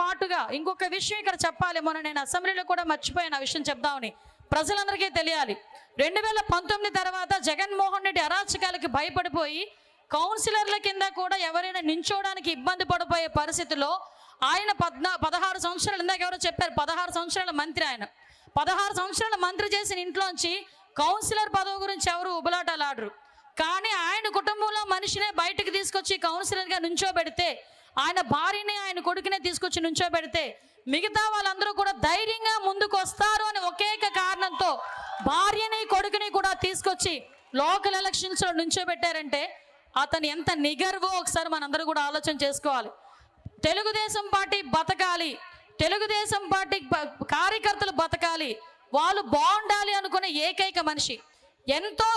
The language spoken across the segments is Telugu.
పాటుగా ఇంకొక విషయం ఇక్కడ చెప్పాలి. మొన్న నేను అసెంబ్లీలో కూడా మర్చిపోయాను ఆ విషయం చెప్దామని. ప్రజలందరికీ తెలియాలి. రెండు వేల పంతొమ్మిది తర్వాత జగన్మోహన్ రెడ్డి అరాచకాలకి భయపడిపోయి కౌన్సిలర్ల కింద కూడా ఎవరైనా నించోడానికి ఇబ్బంది పడిపోయే పరిస్థితిలో ఆయన పద్నా పదహారు సంవత్సరాలు ఇందాక ఎవరో చెప్పారు పదహారు సంవత్సరాల మంత్రి ఆయన. పదహారు సంవత్సరాల మంత్రి చేసిన ఇంట్లోంచి కౌన్సిలర్ పదవి గురించి ఎవరు ఉబలాటలాడరు కానీ ఆయన కుటుంబంలో మనిషినే బయటకు తీసుకొచ్చి కౌన్సిలర్గా నుంచోబెడితే ఆయన భార్యని ఆయన కొడుకునే తీసుకొచ్చి నుంచోబెడితే మిగతా వాళ్ళందరూ కూడా ధైర్యంగా ముందుకు వస్తారు అని ఒకేక కారణంతో భార్యని కొడుకుని కూడా తీసుకొచ్చి లోకల్ ఎలక్షన్స్లో నుంచోబెట్టారంటే అతను ఎంత నిగర్వో ఒకసారి మనందరూ కూడా ఆలోచన చేసుకోవాలి తెలుగుదేశం పార్టీ బతకాలి తెలుగుదేశం పార్టీ కార్యకర్తలు బతకాలి వాళ్ళు బాగుండాలి అనుకునే ఏకైక మనిషి ఎంతో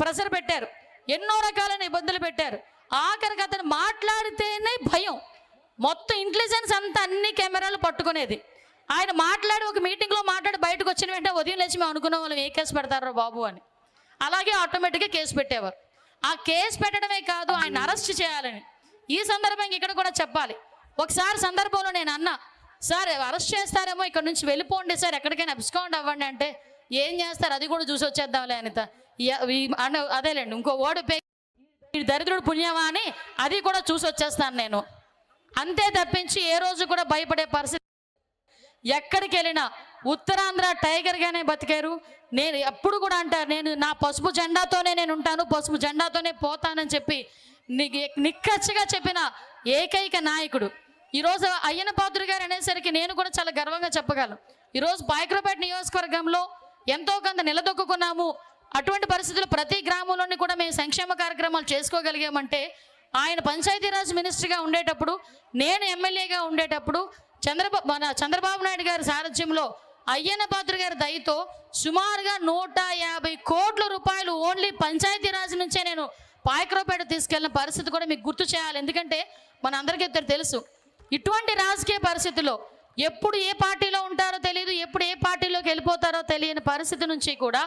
ప్రెషర్ పెట్టారు ఎన్నో రకాలైన ఇబ్బందులు పెట్టారు ఆఖరికి అతను మాట్లాడితేనే భయం. మొత్తం ఇంటెలిజెన్స్ అంతా అన్ని కెమెరాలు పట్టుకునేది. ఆయన మాట్లాడి ఒక మీటింగ్లో మాట్లాడి బయటకు వచ్చిన వెంటనే ఉదయం లేచి మేము అనుకున్న వాళ్ళు ఏ కేసు పెడతారో బాబు? అని. అలాగే ఆటోమేటిక్గా కేసు పెట్టేవారు. ఆ కేసు పెట్టడమే కాదు ఆయన అరెస్ట్ చేయాలని. ఈ సందర్భంగా ఇక్కడ కూడా చెప్పాలి. ఒకసారి సందర్భంలో నేను అన్నా సార్ అరెస్ట్ చేస్తారేమో ఇక్కడ నుంచి వెళ్ళిపోండి సార్ ఎక్కడికైనా అబ్స్కౌంట్ అవ్వండి అంటే ఏం చేస్తారు? అది కూడా చూసి వచ్చేద్దాంలే అనిత. అదేలేండి ఇంకో ఓడిపోయి ఈ దరిద్రుడు పుణ్యమా అని అది కూడా చూసి వచ్చేస్తాను నేను. అంతే తప్పించి ఏ రోజు కూడా భయపడే పరిస్థితి ఎక్కడికి వెళ్ళినా ఉత్తరాంధ్ర టైగర్గానే బతికారు. నేను ఎప్పుడు కూడా అంటారు నేను నా పసుపు జెండాతోనే నేను ఉంటాను పసుపు జెండాతోనే పోతానని చెప్పి నిక్కచ్చిగా చెప్పిన ఏకైక నాయకుడు. ఈరోజు అయ్యన పాత్రుడు గారు అనేసరికి నేను కూడా చాలా గర్వంగా చెప్పగలను. ఈరోజు బాయ్క్రోపేట నియోజకవర్గంలో ఎంతో కొంత నిలదొక్కున్నాము అటువంటి పరిస్థితుల్లో ప్రతి గ్రామంలోని కూడా మేము సంక్షేమ కార్యక్రమాలు చేసుకోగలిగామంటే ఆయన పంచాయతీరాజ్ మినిస్టర్గా ఉండేటప్పుడు నేను ఎమ్మెల్యేగా ఉండేటప్పుడు చంద్రబాబు మన చంద్రబాబు నాయుడు గారి సారథ్యంలో అయ్యన్న పాత్ర గారి దయతో సుమారుగా నూట యాభై కోట్ల రూపాయలు ఓన్లీ పంచాయతీరాజ్ నుంచే నేను పాయక్రోపేట తీసుకెళ్ళిన పరిస్థితి కూడా మీకు గుర్తు చేయాలి. ఎందుకంటే మన అందరికీ తెలుసు ఇటువంటి రాజకీయ పరిస్థితుల్లో ఎప్పుడు ఏ పార్టీలో ఉంటారో తెలియదు ఎప్పుడు ఏ పార్టీలోకి వెళ్ళిపోతారో తెలియని పరిస్థితి నుంచి కూడా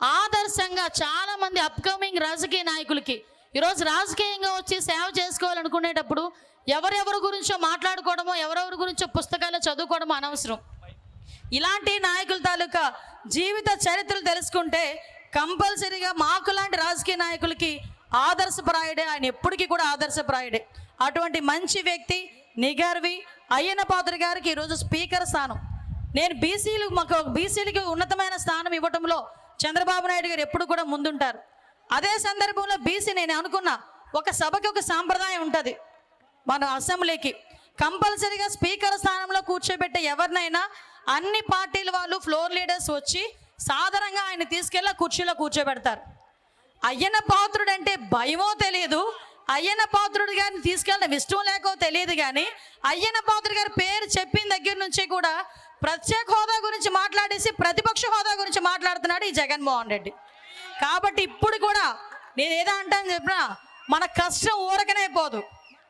ఆదర్శంగా చాలా మంది అప్కమింగ్ రాజకీయ నాయకులకి ఈరోజు రాజకీయంగా వచ్చి సేవ చేసుకోవాలనుకునేటప్పుడు ఎవరెవరి గురించో మాట్లాడుకోవడమో ఎవరెవరి గురించో పుస్తకాలు చదువుకోవడమో అనవసరం. ఇలాంటి నాయకుల తాలూకా జీవిత చరిత్రలు తెలుసుకుంటే కంపల్సరీగా మాకు లాంటి రాజకీయ నాయకులకి ఆదర్శప్రాయుడే ఆయన ఎప్పటికీ కూడా ఆదర్శప్రాయుడే. అటువంటి మంచి వ్యక్తి నిగర్వి అయ్యన్న పాత్ర గారికి ఈరోజు స్పీకర్ స్థానం. నేను బీసీలు మాకు బీసీలకి ఉన్నతమైన స్థానం ఇవ్వటంలో చంద్రబాబు నాయుడు గారు ఎప్పుడు కూడా ముందుంటారు. అదే సందర్భంలో బీసీ నేను అనుకున్నా ఒక సభకి ఒక సాంప్రదాయం ఉంటుంది. మన అసెంబ్లీకి కంపల్సరీగా స్పీకర్ స్థానంలో కూర్చోబెట్టే ఎవరినైనా అన్ని పార్టీల వాళ్ళు ఫ్లోర్ లీడర్స్ వచ్చి సాధారణంగా ఆయన తీసుకెళ్ళి కుర్చీలో కూర్చోబెడతారు. అయ్యన పాత్రుడు అంటే భయమో తెలియదు అయ్యన పాత్రుడు గారిని తీసుకెళ్ళడం ఇష్టం లేకో తెలియదు కానీ అయ్యన్న పాత్రుడు గారి పేరు చెప్పిన దగ్గర నుంచి కూడా ప్రత్యేక హోదా గురించి మాట్లాడేసి ప్రతిపక్ష హోదా గురించి మాట్లాడుతున్నాడు ఈ జగన్మోహన్ రెడ్డి. కాబట్టి ఇప్పుడు కూడా నేను ఏదో అంటాను చెప్పినా మన కష్టం ఊరకనే పోదు.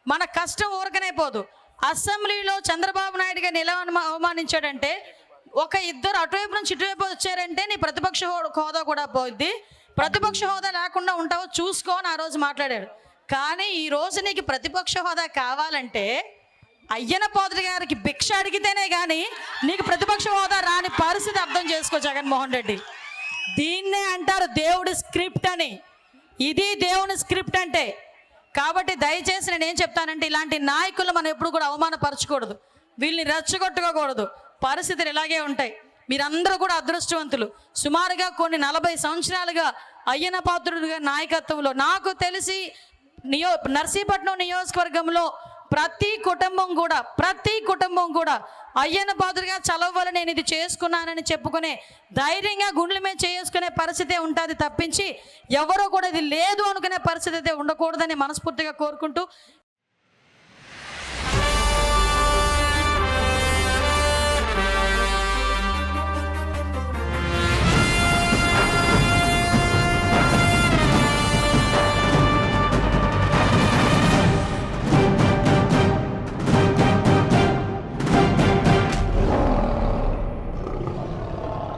మన కష్టం ఊరకనే పోదు. అసెంబ్లీలో చంద్రబాబు నాయుడుగా గారిని అవమానించాడంటే ఒక ఇద్దరు అటువైపు నుంచి ఇటువైపు వచ్చారంటే నీ ప్రతిపక్ష హో- హోదా కూడా పోద్ది ప్రతిపక్ష హోదా లేకుండా ఉంటావో చూసుకో అని ఆ రోజు మాట్లాడాడు. కానీ ఈ రోజు నీకు ప్రతిపక్ష హోదా కావాలంటే అయ్యన పోతుడి గారికి భిక్ష అడిగితేనే కానీ నీకు ప్రతిపక్ష హోదా రాని పరిస్థితి అర్థం చేసుకో జగన్మోహన్ రెడ్డి. దీన్నే అంటారు దేవుడి స్క్రిప్ట్ అని. ఇది దేవుని స్క్రిప్ట్ అంటే. కాబట్టి దయచేసి నేను ఏం చెప్తానంటే ఇలాంటి నాయకులు మనం ఎప్పుడు కూడా అవమానపరచకూడదు. వీళ్ళని రెచ్చగొట్టుకోకూడదు. పరిస్థితులు ఇలాగే ఉంటాయి. మీరందరూ కూడా అదృష్టవంతులు. సుమారుగా కొన్ని నలభై సంవత్సరాలుగా అయ్యన పాత్రుడిగా నాయకత్వంలో నాకు తెలిసి నియో నర్సీపట్నం నియోజకవర్గంలో ప్రతి కుటుంబం కూడా ప్రతి కుటుంబం కూడా అయ్యన పాత్రగా చలవాలి నేను ఇది చేసుకున్నానని చెప్పుకునే ధైర్యంగా గుండెల మీద చేసుకునే పరిస్థితే ఉంటుంది తప్పించి ఎవరో కూడా ఇది లేదు అనుకునే పరిస్థితి అయితే ఉండకూడదని మనస్ఫూర్తిగా కోరుకుంటూ